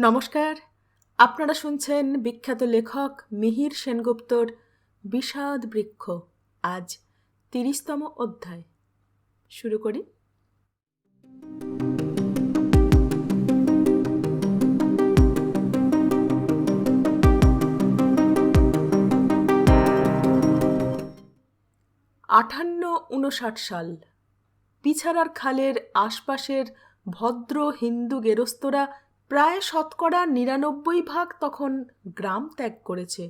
নমস্কার। আপনারা শুনছেন বিখ্যাত লেখক মিহির সেনগুপ্তর বিষাদ বৃক্ষ, আজ তিরিশতম অধ্যায়। শুরু করি। আঠান্ন উনষাট সাল। পিছাড়ার খালের আশপাশের ভদ্র হিন্দু গেরস্তরা প্রায় শতকরা নিরানব্বই ভাগ তখন গ্রাম ত্যাগ করেছে।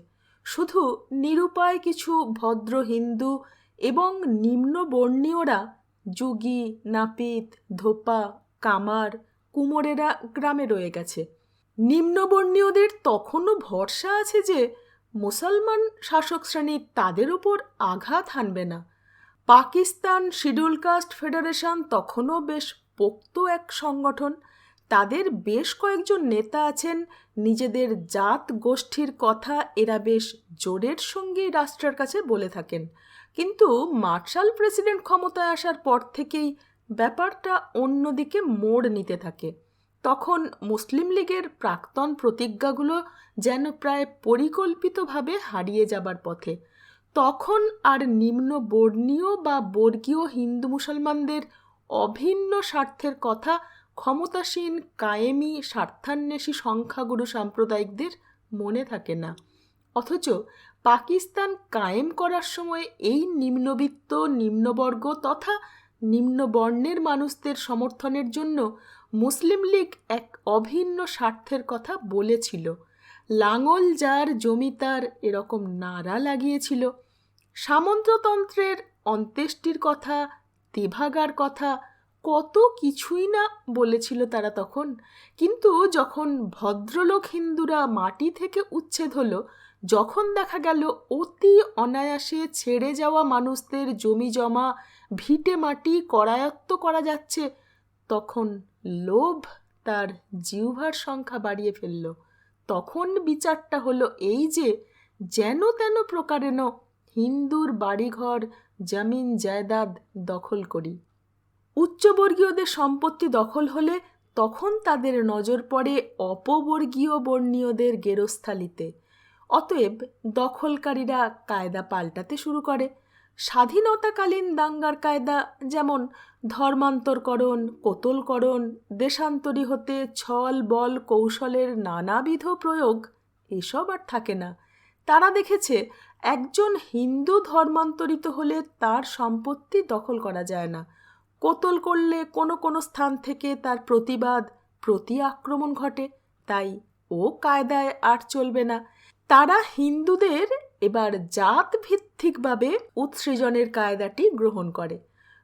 শুধু নিরুপায় কিছু ভদ্র হিন্দু এবং নিম্নবর্ণীয়রা যুগি, নাপিত, ধোপা, কামার, কুমোরেরা গ্রামে রয়ে গেছে। নিম্নবর্ণীয়দের তখনও ভরসা আছে যে মুসলমান শাসক শ্রেণি তাদের ওপর আঘাত হানবে না। পাকিস্তান শিডিউল কাস্ট ফেডারেশন তখনও বেশ পোক্ত এক সংগঠন তাদের বেশ কয়েকজন নেতা আছেন। নিজেদের জাত গোষ্ঠীর কথা এরা বেশ জোরের সঙ্গেই রাষ্ট্রের কাছে বলে থাকেন। কিন্তু মার্শাল প্রেসিডেন্ট ক্ষমতায় আসার পর থেকেই ব্যাপারটা অন্যদিকে মোড় নিতে থাকে। তখন মুসলিম লীগের প্রাক্তন প্রতিজ্ঞাগুলো যেন প্রায় পরিকল্পিতভাবে হারিয়ে যাবার পথে। তখন আর নিম্ন বর্ণীয় বা বর্গীয় হিন্দু মুসলমানদের অভিন্ন স্বার্থের কথা ক্ষমতাসীন, কায়েমি, স্বার্থান্বেষী সংখ্যাগুরু সাম্প্রদায়িকদের মনে থাকে না। অথচ পাকিস্তান কায়েম করার সময় এই নিম্নবিত্ত, নিম্নবর্গ তথা নিম্নবর্ণের মানুষদের সমর্থনের জন্য মুসলিম লীগ এক অভিন্ন স্বার্থের কথা বলেছিল। লাঙল যার জমিতার এরকম নারা লাগিয়েছিল। সামন্ততন্ত্রের অন্ত্যেষ্টির কথা, তেভাগার কথা কত কিছুই না বলেছিল তারা তখন। কিন্তু যখন ভদ্রলোক হিন্দুরা মাটি থেকে উচ্ছেদ হলো, যখন দেখা গেল অতি অনায়াসে ছেড়ে যাওয়া মানুষদের জমি জমা, ভিটে মাটি করায়ত্ত করা যাচ্ছে, তখন লোভ তার জিহ্বার সংখ্যা বাড়িয়ে ফেলল। তখন বিচারটা হলো এই যে, যেন তেন প্রকারেণ হিন্দুর বাড়িঘর জামিন জায়দাদ দখল করি। উচ্চবর্গীয়দের সম্পত্তি দখল হলে তখন তাদের নজর পড়ে অপবর্গীয় বর্ণীয়দের গেরস্থালিতে। অতএব দখলকারীরা কায়দা পাল্টাতে শুরু করে। স্বাধীনতাকালীন দাঙ্গার কায়দা যেমন ধর্মান্তরকরণ, কোতলকরণ, দেশান্তরী হতে ছল বল কৌশলের নানাবিধ প্রয়োগ, এসব আর থাকে না। তারা দেখেছে একজন হিন্দু ধর্মান্তরিত হলে তার সম্পত্তি দখল করা যায় না। কোতল করলে কোনো কোনো স্থান থেকে তার প্রতিবাদ, প্রতি আক্রমণ ঘটে। তাই ও কায়দায় আর চলবে না। তারা হিন্দুদের এবার জাত ভিত্তিকভাবে উৎসৃজনের কায়দাটি গ্রহণ করে।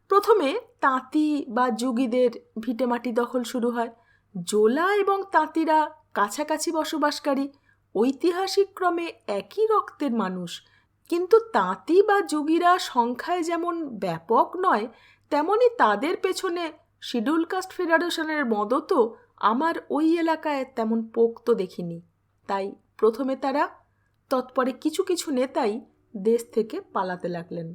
প্রথমে তাঁতি বা যুগীদের ভিটেমাটি দখল শুরু হয়। জোলা এবং তাঁতিরা কাছাকাছি বসবাসকারী, ঐতিহাসিক ক্রমে একই রক্তের মানুষ। কিন্তু তাঁতি বা যুগীরা সংখ্যায় যেমন ব্যাপক নয় তেমনি তাদের পেছনে শিডিউল কাস্ট ফেডারেশনের মদতও আমার ওই এলাকায় তেমন পোক্ত দেখিনি। তাই প্রথমে তারা, তৎপরে কিছু কিছু নেতাই দেশ থেকে পালাতে লাগলেন।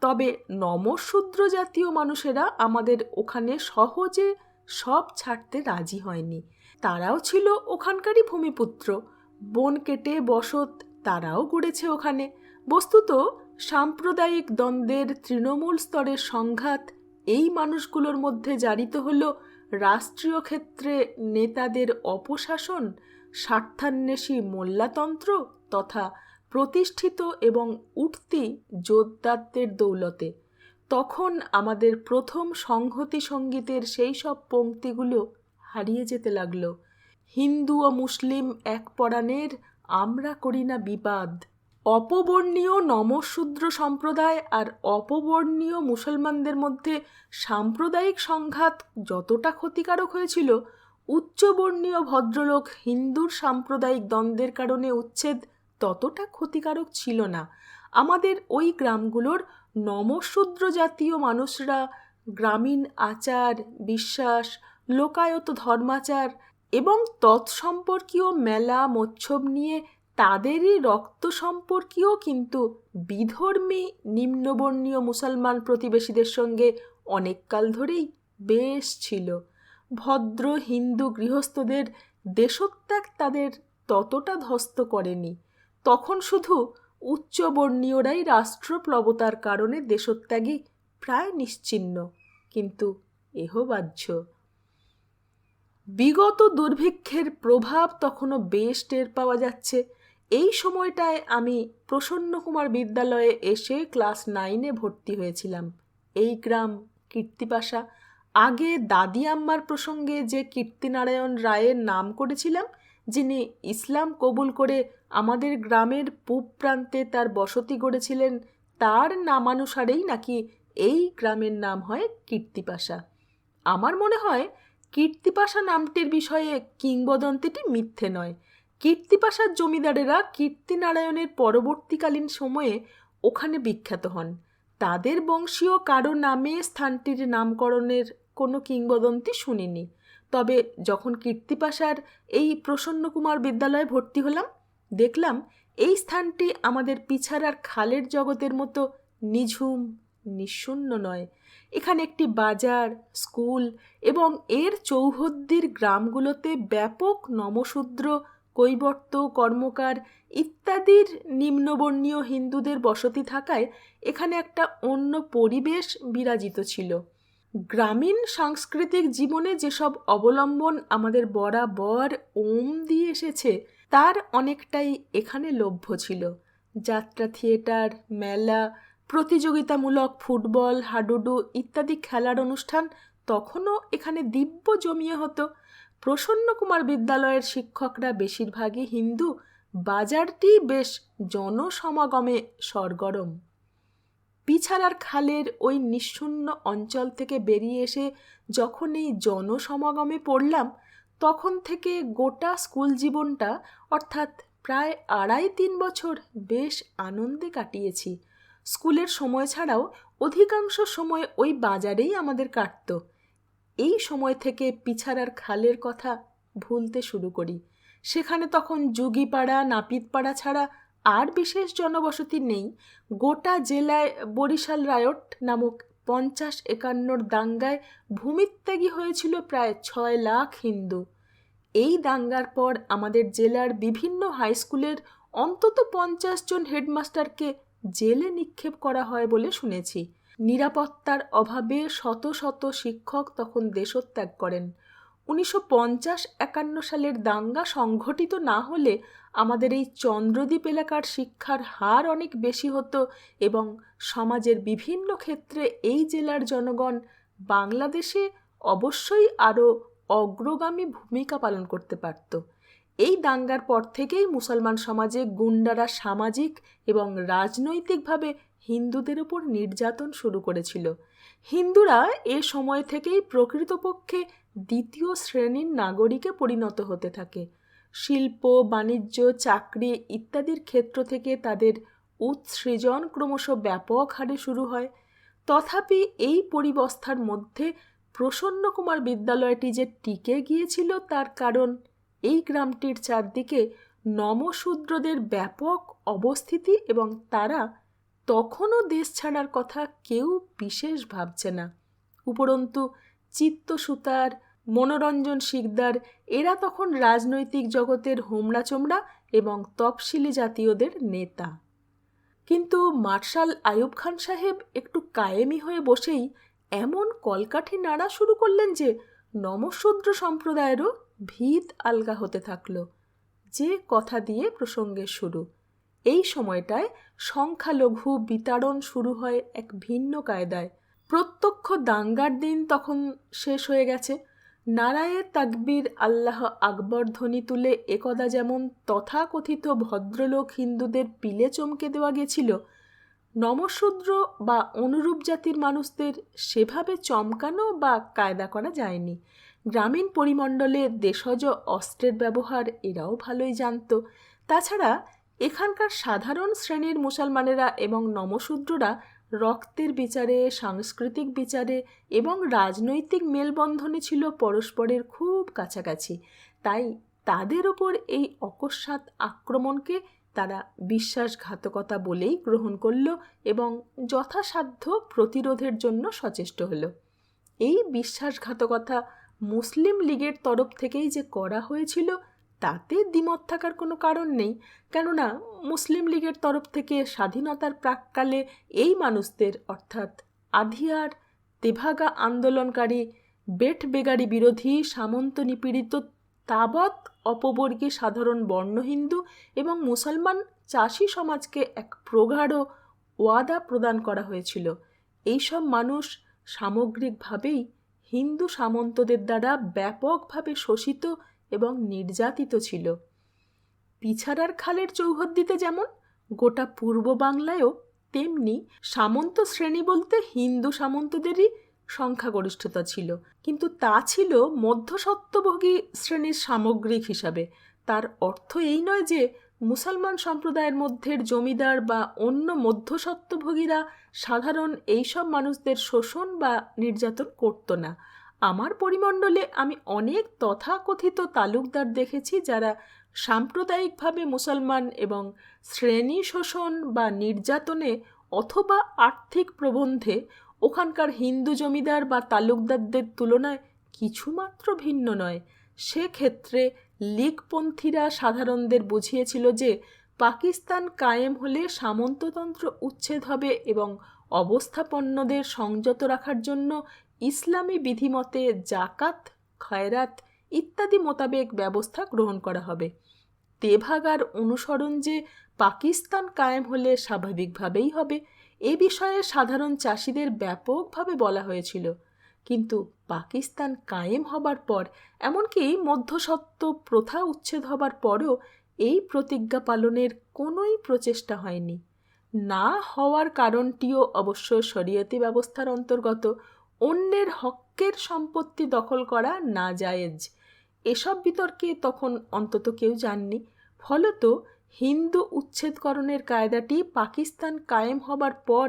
তবে নমশূদ্র জাতীয় মানুষেরা আমাদের ওখানে সহজে সব ছাড়তে রাজি হয়নি। তারাও ছিল ওখানকারই ভূমিপুত্র। বন কেটে বসত তারাও গড়েছে ওখানে। বস্তুত সাম্প্রদায়িক দ্বন্দ্বের তৃণমূল স্তরের সংঘাত এই মানুষগুলোর মধ্যে জারিত হল রাষ্ট্রীয় ক্ষেত্রে নেতাদের অপশাসন, স্বার্থান্বেষী মোল্লাতন্ত্র তথা প্রতিষ্ঠিত এবং উঠতি যোদ্ধাত্বের দৌলতে। তখন আমাদের প্রথম সংহতি সঙ্গীতের সেই সব পংক্তিগুলো হারিয়ে যেতে লাগল। হিন্দু ও মুসলিম এক পরাণের আমরা করি না বিবাদ। অপবর্ণীয় নমশূদ্র সম্প্রদায় আর অপবর্ণীয় মুসলমানদের মধ্যে সাম্প্রদায়িক সংঘাত যতটা ক্ষতিকারক হয়েছিল, উচ্চবর্ণীয় ভদ্রলোক হিন্দুর সাম্প্রদায়িক দ্বন্দ্বের কারণে উচ্ছেদ ততটা ক্ষতিকারক ছিল না। আমাদের ওই গ্রামগুলোর নমশূদ্র জাতীয় মানুষরা গ্রামীণ আচার, বিশ্বাস, লোকায়ত ধর্মাচার এবং তৎসম্পর্কীয় মেলা মোচ্ছব নিয়ে তাদেরই রক্ত সম্পর্কীয় কিন্তু বিধর্মী নিম্নবর্ণীয় মুসলমান প্রতিবেশীদের সঙ্গে অনেককাল ধরেই বেশ ছিল। ভদ্র হিন্দু গৃহস্থদের দেশত্যাগ তাদের ততটা ধ্বস্ত করেনি। তখন শুধু উচ্চবর্ণীয়রাই রাষ্ট্রপ্লবতার কারণে দেশত্যাগী প্রায় নিশ্চিহ্ন কিন্তু এহবাহ্য বিগত দুর্ভিক্ষের প্রভাব তখনও বেশ টের পাওয়া যাচ্ছে। এই সময়টায় আমি প্রসন্নকুমার বিদ্যালয়ে এসে ক্লাস নাইনে ভর্তি হয়েছিলাম। এই গ্রাম কীর্তিপাশা। আগে দাদি আম্মার প্রসঙ্গে যে কীর্তিনারায়ণ রায়ের নাম করেছিলাম, যিনি ইসলাম কবুল করে আমাদের গ্রামের পূব প্রান্তে তার বসতি গড়েছিলেন, তার নামানুসারেই নাকি এই গ্রামের নাম হয় কীর্তিপাশা। আমার মনে হয় কীর্তিপাশা নামটির বিষয়ে কিংবদন্তিটি মিথ্যে নয়। কীর্তিপাশার জমিদারেরা কীর্তিনারায়ণের পরবর্তীকালীন সময়ে ওখানে বিখ্যাত হন। তাদের বংশীয় কারও নামে স্থানটির নামকরণের কোনো কিংবদন্তি শুনিনি। তবে যখন কীর্তিপাশার এই প্রসন্নকুমার বিদ্যালয়ে ভর্তি হলাম, দেখলাম এই স্থানটি আমাদের পিছাড়ার খালের জগতের মতো নিঝুম, নিঃশূন্য নয়। এখানে একটি বাজার, স্কুল এবং এর চৌহদ্দির গ্রামগুলোতে ব্যাপক নমশূদ্র কৈবর্ত, কর্মকার ইত্যাদির নিম্নবর্ণীয় হিন্দুদের বসতি থাকায় এখানে একটা অন্য পরিবেশ বিরাজিত ছিল। গ্রামীণ সাংস্কৃতিক জীবনে যেসব অবলম্বন আমাদের বরাবর ওম দিয়ে এসেছে, তার অনেকটাই এখানে লভ্য ছিল। যাত্রা থিয়েটার, মেলা, প্রতিযোগিতামূলক ফুটবল, হাডুডু ইত্যাদি খেলার অনুষ্ঠান তখনও এখানে দিব্য জমিয়ে হতো। প্রসন্ন কুমার বিদ্যালয়ের শিক্ষকরা বেশিরভাগই হিন্দু। বাজারটি বেশ জনসমাগমে সরগরম। পিছাড়ার খালের ওই নিঃশূন্য অঞ্চল থেকে বেরিয়ে এসে যখন এই জনসমাগমে পড়লাম, তখন থেকে গোটা স্কুল জীবনটা, অর্থাৎ প্রায় আড়াই তিন বছর, বেশ আনন্দে কাটিয়েছি। স্কুলের সময় ছাড়াও অধিকাংশ সময় ওই বাজারেই আমাদের কাটত। এই সময় থেকে পিছাড়ার খালের কথা ভুলতে শুরু করি। সেখানে তখন যুগিপাড়া, নাপিতপাড়া ছাড়া আর বিশেষ জনবসতি নেই। গোটা জেলায় বরিশাল রায়ট নামক পঞ্চাশ একান্নর দাঙ্গায় ভূমিত্যাগী হয়েছিল প্রায় ছয় লাখ হিন্দু। এই দাঙ্গার পর আমাদের জেলার বিভিন্ন হাই স্কুলের অন্তত পঞ্চাশ জন হেডমাস্টারকে জেলে নিক্ষেপ করা হয় বলে শুনেছি। নিরাপত্তার অভাবে শত শত শিক্ষক তখন দেশত্যাগ করেন। উনিশশো পঞ্চাশ একান্ন সালের দাঙ্গা সংঘটিত না হলে আমাদের এই চন্দ্রদ্বীপ এলাকার শিক্ষার হার অনেক বেশি হতো এবং সমাজের বিভিন্ন ক্ষেত্রে এই জেলার জনগণ বাংলাদেশে অবশ্যই আরও অগ্রগামী ভূমিকা পালন করতে পারত। এই দাঙ্গার পর থেকেই মুসলমান সমাজে গুন্ডারা সামাজিক এবং রাজনৈতিকভাবে হিন্দুদের উপর নির্যাতন শুরু করেছিল। হিন্দুরা এ সময় থেকেই প্রকৃতপক্ষে দ্বিতীয় শ্রেণির নাগরিকে পরিণত হতে থাকে। শিল্প, বাণিজ্য, চাকরি ইত্যাদির ক্ষেত্র থেকে তাদের উৎসৃজন ক্রমশ ব্যাপক হারে শুরু হয়। তথাপি এই পরিবস্থার মধ্যে প্রসন্ন কুমার বিদ্যালয়টি যে টিকে গিয়েছিল তার কারণ এই গ্রামটির চারদিকে নমশূদ্রদের ব্যাপক অবস্থিতি এবং তারা তখনও দেশ ছাড়ার কথা কেউ বিশেষ ভাবছে না। উপরন্তু চিত্তসুতার, মনোরঞ্জন শিকদার, এরা তখন রাজনৈতিক জগতের হোমড়া চোমড়া এবং তফসিলি জাতীয়দের নেতা। কিন্তু মার্শাল আয়ুব খান সাহেব একটু কায়েমি হয়ে বসেই এমন কলকাঠি নাড়া শুরু করলেন যে নমশূদ্র সম্প্রদায়েরও ভিত আলগা হতে থাকল। যে কথা দিয়ে প্রসঙ্গের শুরু। এই সময়টায় সংখ্যালঘু বিতাড়ন শুরু হয় এক ভিন্ন কায়দায়। প্রত্যক্ষ দাঙ্গার দিন তখন শেষ হয়ে গেছে। নারায়ে তাকবীর আল্লাহ আকবর ধ্বনি তুলে একদা যেমন তথাকথিত ভদ্রলোক হিন্দুদের পিলে চমকে দেওয়া গেছিল, নমশূদ্র বা অনুরূপ জাতির মানুষদের সেভাবে চমকানো বা কায়দা করা যায়নি। গ্রামীণ পরিমণ্ডলে দেশজ অস্ত্রের ব্যবহার এরাও ভালোই জানত। তাছাড়া এখানকার সাধারণ শ্রেণির মুসলমানেরা এবং নমশূদ্ররা রক্তের বিচারে, সাংস্কৃতিক বিচারে এবং রাজনৈতিক মেলবন্ধনে ছিল পরস্পরের খুব কাছাকাছি। তাই তাদের ওপর এই অকস্মাৎ আক্রমণকে তারা বিশ্বাসঘাতকতা বলেই গ্রহণ করল এবং যথাসাধ্য প্রতিরোধের জন্য সচেষ্ট হলো। এই বিশ্বাসঘাতকতা মুসলিম লীগের তরফ থেকেই যে করা হয়েছিল, তাতে দ্বিমত থাকার কোনো কারণ নেই। কেননা, মুসলিম লীগের তরফ থেকে স্বাধীনতার প্রাককালে এই মানুষদের, অর্থাৎ আধিয়ার, তেভাগা আন্দোলনকারী, বেট বেগারি বিরোধী, সামন্ত নিপীড়িত, তাবৎ অপবর্গী সাধারণ বর্ণ হিন্দু এবং মুসলমান চাষি সমাজকে এক প্রগাঢ় ওয়াদা প্রদান করা হয়েছিল। এইসব মানুষ সামগ্রিকভাবেই হিন্দু সামন্তদের দ্বারা ব্যাপকভাবে শোষিত এবং নির্যাতিত ছিল। পিছাড়ার খালের চৌহদ্দিতে যেমন গোটা পূর্ব বাংলায়ও, তেমনি সামন্ত শ্রেণি বলতে হিন্দু সামন্তদেরই সংখ্যাগরিষ্ঠতা ছিল। কিন্তু তা ছিল মধ্যসত্ত্বভোগী শ্রেণির সামগ্রিক হিসাবে। তার অর্থ এই নয় যে মুসলমান সম্প্রদায়ের মধ্যের জমিদার বা অন্য মধ্যসত্ত্বভোগীরা সাধারণ এইসব মানুষদের শোষণ বা নির্যাতন করত না। আমার পরিমণ্ডলে আমি অনেক তথাকথিত তালুকদার দেখেছি যারা সাম্প্রদায়িকভাবে মুসলমান এবং শ্রেণি শোষণ বা নির্যাতনে অথবা আর্থিক প্রবন্ধে ওখানকার হিন্দু জমিদার বা তালুকদারদের তুলনায় কিছুমাত্র ভিন্ন নয়। সেক্ষেত্রে লীগপন্থীরা সাধারণদের বুঝিয়েছিল যে পাকিস্তান কায়েম হলে সামন্ততন্ত্র উচ্ছেদ হবে এবং অবস্থাপন্নদের সংযত রাখার জন্য ইসলামী বিধিমতে জাকাত, খয়রাত ইত্যাদি মোতাবেক ব্যবস্থা গ্রহণ করা হবে। তেভাগার অনুসরণ যে পাকিস্তান কায়েম হলে স্বাভাবিকভাবেই হবে, এ বিষয়ে সাধারণ চাষিদের ব্যাপকভাবে বলা হয়েছিল। কিন্তু পাকিস্তান কায়েম হবার পর, এমনকি মধ্যসত্ত্ব প্রথা উচ্ছেদ হবার পরও এই প্রতিজ্ঞা পালনের কোনোই প্রচেষ্টা হয়নি। না হওয়ার কারণটিও অবশ্য শরীয়তি ব্যবস্থার অন্তর্গত অন্যের হকের সম্পত্তি দখল করা না জায়েজ এসব বিতর্কে তখন অন্তত কেউ জাননি ফলত হিন্দু উচ্ছেদকরণের কায়দাটি পাকিস্তান কায়েম হবার পর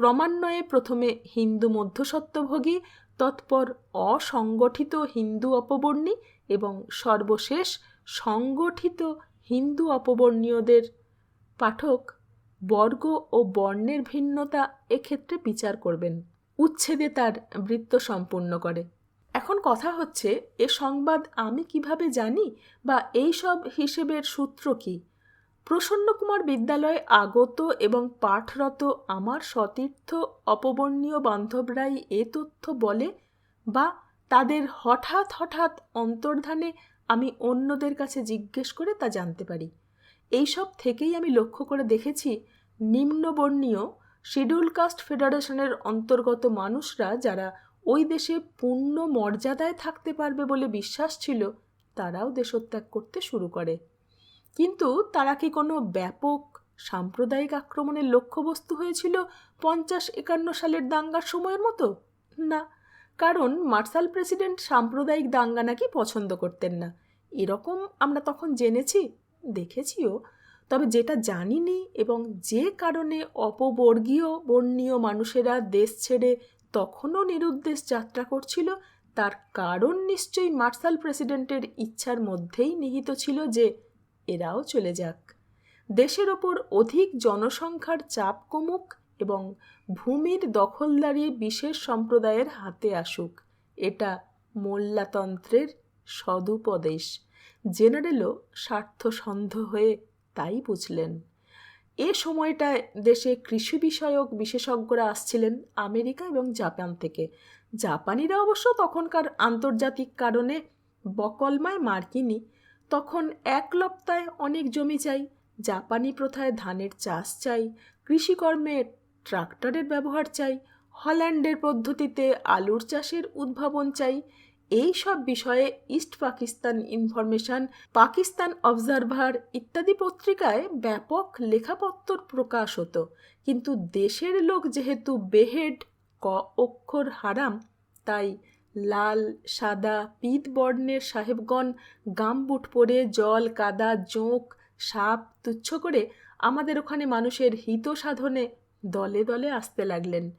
ক্রমান্বয়ে প্রথমে হিন্দু মধ্যসত্ত্বভোগী, তৎপর অসংগঠিত হিন্দু অপবর্ণী এবং সর্বশেষ সংগঠিত হিন্দু অপবর্ণীয়দের পাঠক বর্গ ও বর্ণের ভিন্নতা এক্ষেত্রে বিচার করবেন। উচ্ছেদে তার বৃত্ত সম্পূর্ণ করে। এখন কথা হচ্ছে, এ সংবাদ আমি কীভাবে জানি বা এই সব হিসেবের সূত্র কি? প্রসন্নকুমার বিদ্যালয়ে আগত এবং পাঠরত আমার সতীর্থ অপবর্ণীয় বান্ধবরাই এ তথ্য বলে বা তাদের হঠাৎ হঠাৎ অন্তর্ধানে আমি অন্যদের কাছে জিজ্ঞেস করে তা জানতে পারি। এইসব থেকেই আমি লক্ষ্য করে দেখেছি, নিম্নবর্ণীয় শিডিউল কাস্ট ফেডারেশনের অন্তর্গত মানুষরা যারা ওই দেশে পূর্ণ মর্যাদায় থাকতে পারবে বলে বিশ্বাস ছিল, তারাও দেশত্যাগ করতে শুরু করে। কিন্তু তারা কি কোনো ব্যাপক সাম্প্রদায়িক আক্রমণের লক্ষ্যবস্তু হয়েছিল পঞ্চাশ একান্ন সালের দাঙ্গার সময়ের মতো? না, কারণ মার্শাল প্রেসিডেন্ট সাম্প্রদায়িক দাঙ্গা নাকি পছন্দ করতেন না। এরকম আমরা তখন জেনেছি, দেখেছিও। তবে যেটা জানিনি এবং যে কারণে অপবর্গীয় বর্ণীয় মানুষেরা দেশ ছেড়ে তখনও নিরুদ্দেশ যাত্রা করছিল, তার কারণ নিশ্চয়ই মার্শাল প্রেসিডেন্টের ইচ্ছার মধ্যেই নিহিত ছিল যে এরাও চলে যাক। দেশের ওপর অধিক জনসংখ্যার চাপ কমুক এবং ভূমির দখলদারি বিশেষ সম্প্রদায়ের হাতে আসুক। এটা মোল্লাতন্ত্রের সদুপদেশ। জেনারেলও স্বার্থসন্ধ হয়ে তাই বুঝলেন। এ সময়টায় দেশে কৃষি বিষয়ক বিশেষজ্ঞরা আসছিলেন আমেরিকা এবং জাপান থেকে। জাপানিরা অবশ্য তখনকার আন্তর্জাতিক কারণে বকলমায় মার্কিনি তখন এক লপ্তায় অনেক জমি চাই, জাপানি প্রথায় ধানের চাষ চাই, কৃষিকর্মে ট্রাক্টরের ব্যবহার চাই, হল্যান্ডের পদ্ধতিতে আলুর চাষের উদ্ভাবন চাই, এই সব বিষয়ে East Pakistan information, Pakistan Observer ইত্যাদি পত্রিকায় ব্যাপক লেখাপত্তর প্রকাশ হতো। কিন্তু দেশের লোক যেহেতু বেহেড, ক অক্ষর হারাম, তাই লাল, সাদা, পিত বর্ণের সাহেবগণ গামবুট পরে জল, কাদা, জোঁক, সাপ তুচ্ছ করে আমাদের ওখানে মানুষের হিত সাধনে দলে দলে আসতে লাগলেন।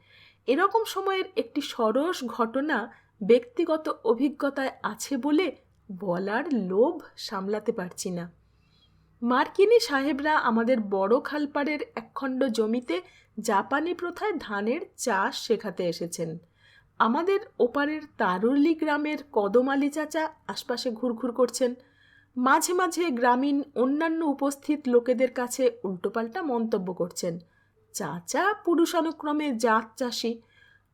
এরকম সময়ের একটি সরস ঘটনা ব্যক্তিগত অভিজ্ঞতায় আছে বলে বলার লোভ সামলাতে পারছি না। মার্কিনী সাহেবরা আমাদের বড় খালপাড়ের একখণ্ড জমিতে জাপানি প্রথায় ধানের চাষ শেখাতে এসেছেন। আমাদের ওপারের তারুল্লি গ্রামের কদমালি চাচা আশপাশে ঘুরঘুর করছেন। মাঝে মাঝে গ্রামীণ অন্যান্য উপস্থিত লোকেদের কাছে উল্টোপাল্টা মন্তব্য করছেন। চাচা পুরুষ পুরুষানুক্রমে জাত চাষি।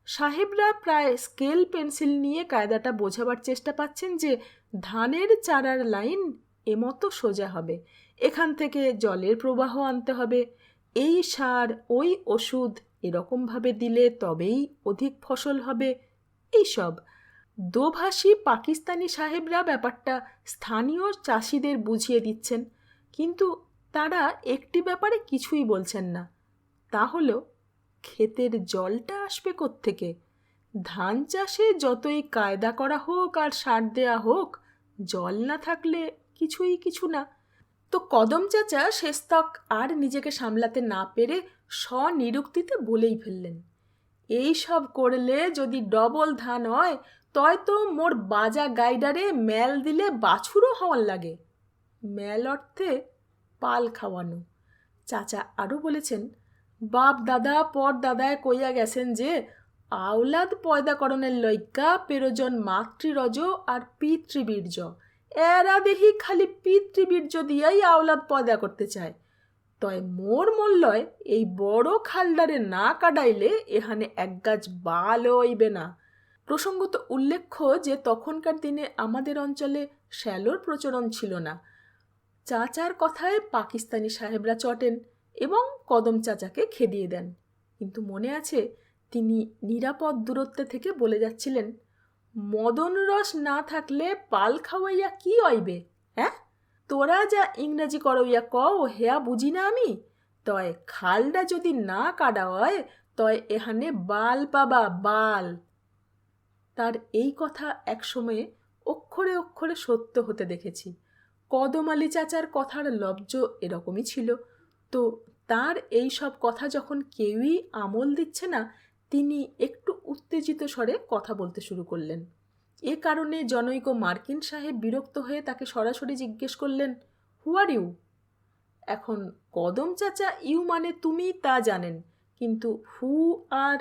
সাহেবরা প্রায় স্কেল পেন্সিল নিয়ে কায়দাটা বোঝাবার চেষ্টা পাচ্ছেন যে ধানের চারার লাইন এমতো সোজা হবে। এখান থেকে জলের প্রবাহ আনতে হবে। এই সার, ওই ওষুধ এরকমভাবে দিলে তবেই অধিক ফসল হবে। এইসব। দোভাষী পাকিস্তানি সাহেবরা ব্যাপারটা স্থানীয় চাষিদের বুঝিয়ে দিচ্ছেন। কিন্তু তারা একটি ব্যাপারে কিছুই বলছেন না। তা হলো ক্ষেতের জলটা আসবে থেকে ধান চাষে যতই কায়দা করা হোক আর সার দেয়া হোক, জল না থাকলে কিছুই কিছু না। তো কদম চাচা শেষতক আর নিজেকে সামলাতে না পেরে স্বনিরুক্তিতে বলেই ফেললেন, এই সব করলে যদি ডবল ধান হয়, তয় তো মোর বাজা গাইডারে ম্যাল দিলে বাছুরও হওয়ার লাগে। ম্যাল অর্থে পাল খাওয়ানো। চাচা আরও বলেছেন, বাপ দাদা পর দাদায় কইয়া গেছেন যে, আওলাদ পয়দাকরণের লৈকা পেরোজন মাতৃরজ আর পিতৃবীর্য। এরা দেখি খালি পিতৃবীর্য দিয়াই আওলাদ পয়দা করতে চায়, তয় মোর মূল্যয় এই বড় খালডারে না কাটাইলে এখানে এক গাছ বালও হইবে না। প্রসঙ্গত উল্লেখ্য যে তখনকার দিনে আমাদের অঞ্চলে শ্যালোর প্রচলন ছিল না। চাচার কথায় পাকিস্তানি সাহেবরা চটেন এবং কদম চাচাকে খেদিয়ে দেন। কিন্তু মনে আছে, তিনি নিরাপদ দূরত্বে থেকে বলে যাচ্ছিলেন মদন রস না থাকলে পাল খাওয়াইয়া কি অইবে হ্যাঁ? তোরা যা ইংরাজি করইয়া কও, হেয়া বুঝি না আমি? তয় খালটা যদি না কাটা হয়, তয় এখানে বাল পাবা, বাল। তার এই কথা একসময়ে অক্ষরে অক্ষরে সত্য হতে দেখেছি। কদম কদমালি চাচার কথার লব্জ এরকমই ছিল। তো তার এই সব কথা যখন কেউই আমল দিচ্ছে না, তিনি একটু উত্তেজিত স্বরে কথা বলতে শুরু করলেন। এ কারণে জনৈক মার্কিন সাহেব বিরক্ত হয়ে তাকে সরাসরি জিজ্ঞেস করলেন হু আর ইউ এখন, কদম চাচা, ইউ মানে তুমি তা জানেন, কিন্তু হু আর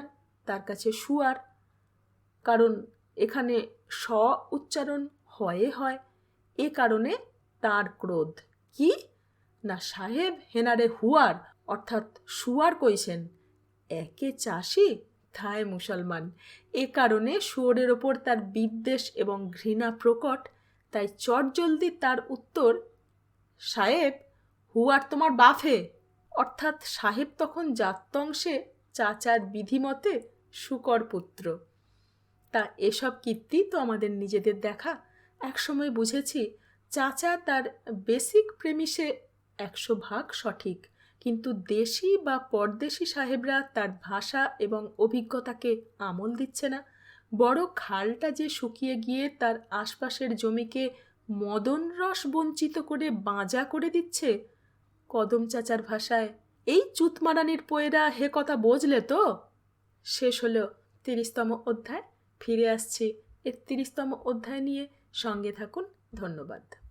তার কাছে সু আর। কারণ এখানে স উচ্চারণ হয়ে হয়, এ কারণে তার ক্রোধ। কি? না, সাহেব হেনারে হুয়ার অর্থাৎ সুয়ার কইছেন। একে চাষি? থায় মুসলমান। এ কারণে শুয়োরের ওপর তার বিদ্বেষ এবং ঘৃণা প্রকট। তাই চটজলদি তার উত্তর, সাহেব হুয়ার তোমার বাফে অর্থাৎ সাহেব তখন জাত্যংশে চাচার বিধিমতে শুকর পুত্র। তা এসব কীর্তি তো আমাদের নিজেদের দেখা। একসময় বুঝেছি, চাচা তার বেসিক প্রেমিসে একশো ভাগ সঠিক। কিন্তু দেশি বা পরদেশি সাহেবরা তার ভাষা এবং অভিজ্ঞতাকে আমল দিচ্ছে না। বড় খালটা যে শুকিয়ে গিয়ে তার আশপাশের জমিকে মদন রস বঞ্চিত করে বাঁজা করে দিচ্ছে? কদম চাচার ভাষায়, এই চুতমারানির পোয়েরা হে কথা বুঝলে তো? শেষ হলো তিরিশতম অধ্যায়, ফিরে আসছি এর তিরিশতম অধ্যায় নিয়ে সঙ্গে থাকুন, ধন্যবাদ।